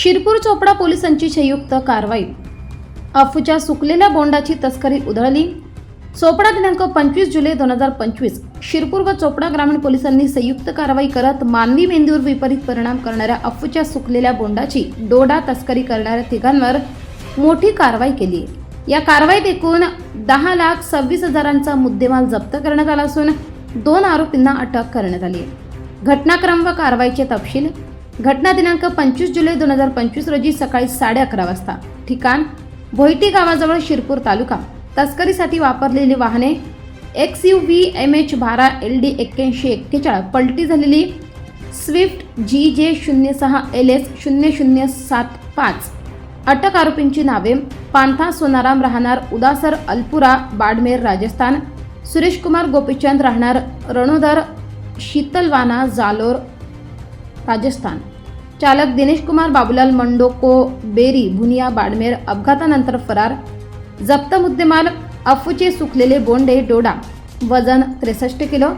शिरपूर चोपडा पोलिसांची संयुक्त कारवाई. अफूच्या सुकलेल्या बोंडाची तस्करी उधळली. चोपडा दिनांक पंचवीस जुलै दोन हजार पंचवीस शिरपूर व चोपडा ग्रामीण पोलिसांनी संयुक्त कारवाई करत मानवी मेंदूवर विपरीत परिणाम करणाऱ्या अफूच्या सुकलेल्या बोंडाची डोडा तस्करी करणाऱ्या तिघांवर मोठी कारवाई केली. या कारवाईत एकूण दहा लाख सव्वीस हजारांचा मुद्देमाल जप्त करण्यात आला असून दोन आरोपींना अटक करण्यात आली. घटनाक्रम व कारवाईचे तपशील घटना दिनांक पंचवीस जुलै दोन हजार पंचवीस रोजी सकाळी साडे अकरा वाजता. ठिकाण भोयटी गावाजवळ शिरपूर तालुका. तस्करीसाठी वापरलेली वाहने X U V M H बारा एल डी एक्क्याऐंशी एक्केचाळीस पलटी झालेली स्विफ्ट जी जे शून्य सहा एल एस शून्य शून्य सात पाच. अटक आरोपींची नावे पांथा सोनाराम राहणार उदासर अल्पुरा बाडमेर राजस्थान. सुरेश कुमार गोपीचंद राहणार रणोदर शीतलवाना जालोर राजस्थान. चालक दिनेश कुमार बाबूलाल मंडोको बेरी भुनिया बाडमेर अपघातानंतर फरार. जप्त मुद्देमाल अफूचे सुकलेले बोंडे डोडा. वजन त्रेसष्ट किलो.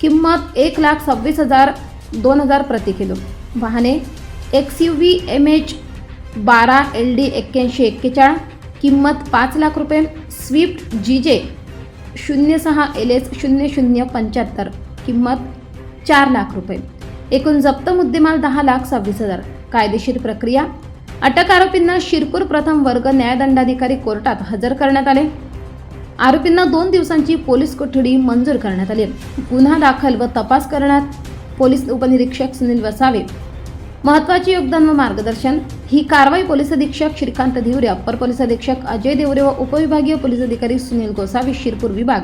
किंमत एक लाख सव्वीस हजार दोन हजार प्रति किलो. वाहने X U V M H बारा एल डी एक्क्याऐंशी एक्केचाळीस किंमत पाच लाख रुपये. स्विफ्ट जी जे शून्य सहा एल एस शून्य शून्य पंच्याहत्तर. किंमत चार लाख रुपये. एकूण जप्त मुद्देमाल दहा लाख सव्वीस हजार. कायदेशीर प्रक्रिया. अटक आरोपींना शिरपूर प्रथम वर्ग न्यायदंडाधिकारी कोर्टात हजर करण्यात आले. आरोपींना दोन दिवसांची पोलीस कोठडी मंजूर करण्यात आली. गुन्हा दाखल व तपास करण्यात पोलीस उपनिरीक्षक सुनील वसावे. महत्त्वाचे योगदान व मार्गदर्शन. ही कारवाई पोलीस अधीक्षक श्रीकांत धिवरे अप्पर पोलीस अधीक्षक अजय देवरे व उपविभागीय पोलीस अधिकारी सुनील गोसावी शिरपूर विभाग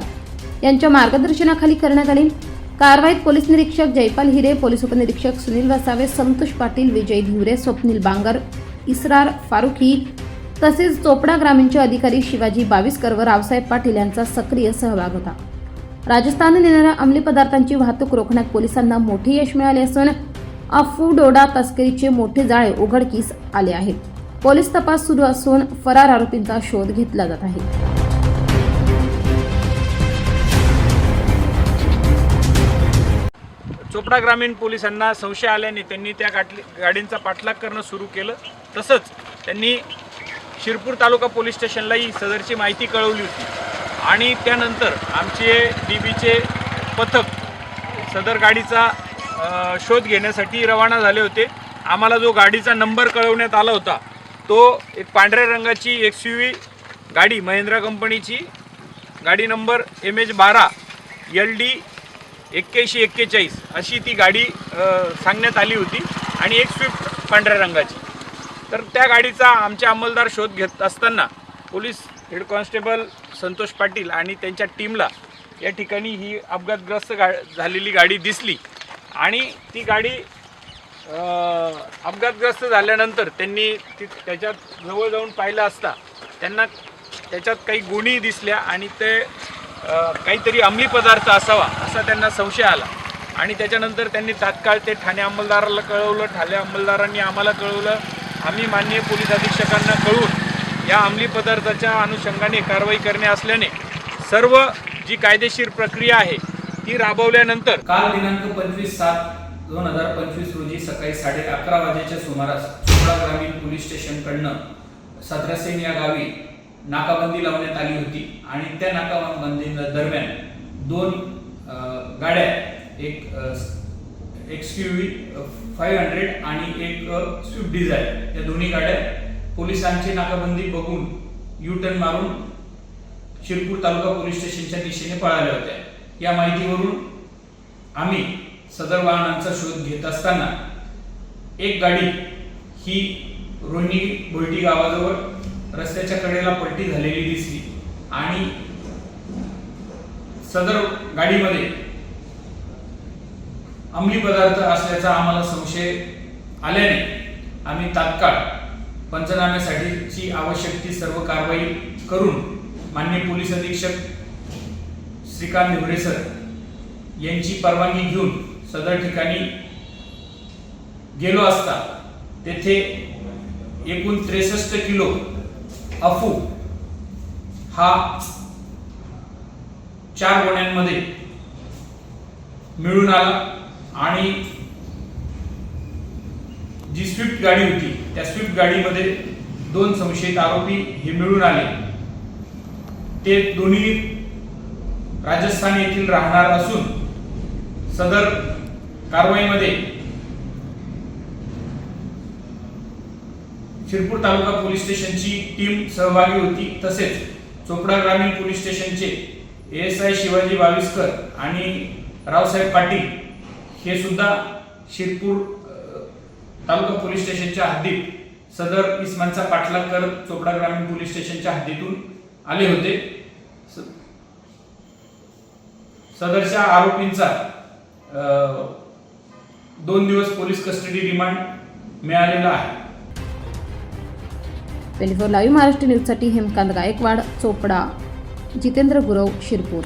यांच्या मार्गदर्शनाखाली करण्यात आली. कारवाईत पोलीस निरीक्षक जयपाल हिरे पोलीस उपनिरीक्षक सुनील वसावे संतोष पाटील विजय धिवरे स्वप्नील बांगर इसरार फारुखी तसेच चोपडा ग्रामीणचे अधिकारी शिवाजी बाविस्कर व रावसाहेब पाटील यांचा सक्रिय सहभाग होता. राजस्थानने येणाऱ्या अंमली पदार्थांची वाहतूक रोखण्यात पोलिसांना मोठे यश मिळाले असून अफू डोडा तस्करीचे मोठे जाळे उघडकीस आले आहेत. पोलीस तपास सुरू असून फरार आरोपींचा शोध घेतला जात आहे. चोपडा ग्रामीण पोलिसांना संशय आल्याने त्यांनी त्या गाठली गाडींचा पाठलाग करणं सुरू केलं. तसंच त्यांनी शिरपूर तालुका पोलीस स्टेशनलाही सदरची माहिती कळवली होती. आणि त्यानंतर आमचे डी बीचे पथक सदर गाडीचा शोध घेण्यासाठी रवाना झाले होते. आम्हाला जो गाडीचा नंबर कळवण्यात आला होता तो एक पांढऱ्या रंगाची एक्स यू व्ही गाडी महिंद्रा कंपनीची. गाडी नंबर एम एच बारा एल डी एक्क्याऐंशी एक्केचाळीस अशी ती गाडी सांगण्यात आली होती आणि एक स्विफ्ट पांढऱ्या रंगाची. तर त्या गाडीचा आमचे अंमलदार शोध घेत असताना police head constable Santosh Patil आणि त्यांच्या टीमला या ठिकाणी ही अपघातग्रस्त गा झालेली गाडी दिसली आणि ती गाडी अपघातग्रस्त झाल्यानंतर त्यांनी ती त्याच्यात जवळ जाऊन पाहिलं असता त्यांना त्याच्यात काही गुणी दिसल्या आणि ते काहीतरी अंमली पदार्थ असावा असा त्यांना संशय आला. आणि त्याच्यानंतर त्यांनी तात्काळ ते ठाणे अंमलदाराला कळवलं ठाणे अंमलदारांनी आम्हाला कळवलं. आम्ही माननीय पोलीस अधीक्षकांना कळवून या अंमली पदार्थाच्या अनुषंगाने कारवाई करणे असल्याने सर्व जी कायदेशीर प्रक्रिया आहे ती राबवल्यानंतर काल दिनांक पंचवीस सात दोन हजार पंचवीस रोजी सकाळी साडे अकरा वाजेच्या सुमारास चोपडा ग्रामीण पोलीस स्टेशनकडनं सत्रासेन या गावी नाकाबंदी लावण्यात आली होती. आणि त्या नाकाबंदी दरम्यान दोन गाड्या एक एक्सक्यूव्ही फाईव्ह हंड्रेड आणि एक स्विफ्ट डिझायर या दोन्ही गाड्या पोलिसांची नाकाबंदी बघून यू टर्न मारून शिरपूर तालुका पोलीस स्टेशनच्या दिशेने पळाल्या होत्या. या माहितीवरून आम्ही सदर वाहनांचा शोध घेत असताना एक गाडी ही रोहिणी भोयटी गावाजवळ रस्त्याच्या कडेला पलटी झालेली दिसली. आणि सदर गाडीमध्ये अंमली पदार्थ असल्याचा आम्हाला संशय आल्याने आम्ही तात्काळ पंचनाम्यासाठीची आवश्यक ती सर्व कारवाई करून मान्य पोलीस अधीक्षक श्रीकांत निवरेसर यांची परवानगी घेऊन सदर ठिकाणी गेलो असता तेथे एकूण त्रेसष्ट किलो अफू हा चार गोण्यांमध्ये मिळून आला आणि जी स्विफ्ट गाडी होती त्या स्विफ्ट गाडीमध्ये दोन संशयित आरोपी हे मिळून आले. ते दोन्ही राजस्थान येथील राहणार असून सदर कारवाईमध्ये शिरपूर तालुका पोलीस स्टेशनची टीम सहभागी होती. तसेच चोपडा ग्रामीण पोलीस स्टेशनचे एस आय शिवाजी बाविस्कर आणि रावसाहेब पाटील हे सुद्धा शिरपूर तालुका पोलीस स्टेशनच्या हद्दीत सदर इस्मानचा पाठलाग करत चोपडा ग्रामीण पोलीस स्टेशनच्या हद्दीतून आले होते. स- सदरच्या आरोपींचा दोन दिवस पोलीस कस्टडी रिमांड मिळालेला आहे. ट्वेंटी फोर लाईव्ह महाराष्ट्र न्यूजसाठी हेमकांत गायकवाड चोपडा जितेंद्र गुरव शिरपूर.